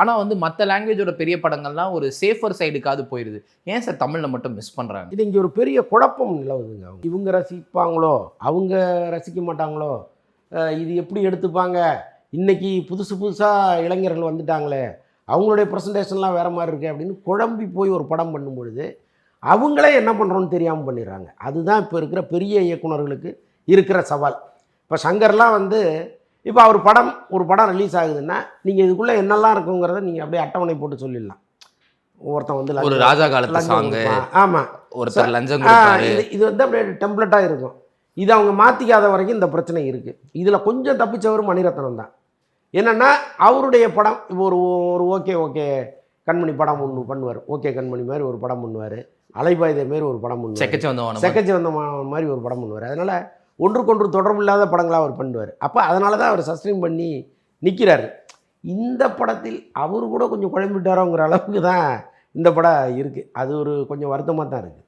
ஆனால் வந்து மற்ற லாங்குவேஜோட பெரிய படங்கள்லாம் ஒரு சேஃபர் சைடுக்காவது போயிடுது ஏன் சார் தமிழில் மட்டும் மிஸ் பண்ணுறாங்க இது இங்கே ஒரு பெரிய குழப்பம் நிலவுதுங்க இவங்க ரசிப்பாங்களோ? அவங்க ரசிக்க மாட்டாங்களோ? இது எப்படி எடுத்துப்பாங்க? இன்னைக்கு புதுசு புதுசாக இளைஞர்கள் வந்துட்டாங்களே அவங்களுடைய ப்ரெசன்டேஷன்லாம் வேறு மாதிரி இருக்குது அப்படின்னு குழம்பி போய் ஒரு படம் பண்ணும் பொழுது அவங்களே என்ன பண்ணுறோன்னு தெரியாமல் பண்ணிடுறாங்க. அதுதான் இப்போ இருக்கிற பெரிய இயக்குனர்களுக்கு இருக்கிற சவால். இப்போ சங்கர்லாம் வந்து இப்போ அவர் படம் ஒரு படம் ரிலீஸ் ஆகுதுன்னா நீங்கள் இதுக்குள்ளே என்னெல்லாம் இருக்குங்கிறத நீங்கள் அப்படியே அட்டவணை போட்டு சொல்லிடலாம். ஒருத்தன் வந்து ஒரு ராஜா காலத்து சாங்கு. ஆமாம் ஒருத்தர் லஞ்சம் இது இது வந்து அப்படியே டெம்ப்ளேட்டாக இருக்கும். இது அவங்க மாற்றிக்காத வரைக்கும் இந்த பிரச்சனை இருக்குது இதில் கொஞ்சம் தப்பிச்சவர் மணிரத்னம் தான். என்னென்னா அவருடைய படம் இப்போ ஒரு ஒரு ஓகே ஓகே கண்மணி படம் ஒன்று பண்ணுவார். ஓகே கண்மணி மாதிரி ஒரு படம் பண்ணுவார். அலைபாயுதே மாரி ஒரு படம் பண்ணுவார். செக்கச்ச வந்தவன செக்கச்சி வந்த மாதிரி ஒரு படம் பண்ணுவார். அதனால் ஒன்றுக்கொன்று தொடர்பு இல்லாத படங்களாக அவர் பண்ணுவார். அப்போ அதனால தான் அவர் சஸ்டெயின் பண்ணி நிற்கிறாரு இந்த படத்தில் அவர் கூட கொஞ்சம் குழம்பிட்டாரோங்கிற அளவுக்கு தான் இந்த படம் இருக்குது அது ஒரு கொஞ்சம் வருத்தமாக தான் இருக்குது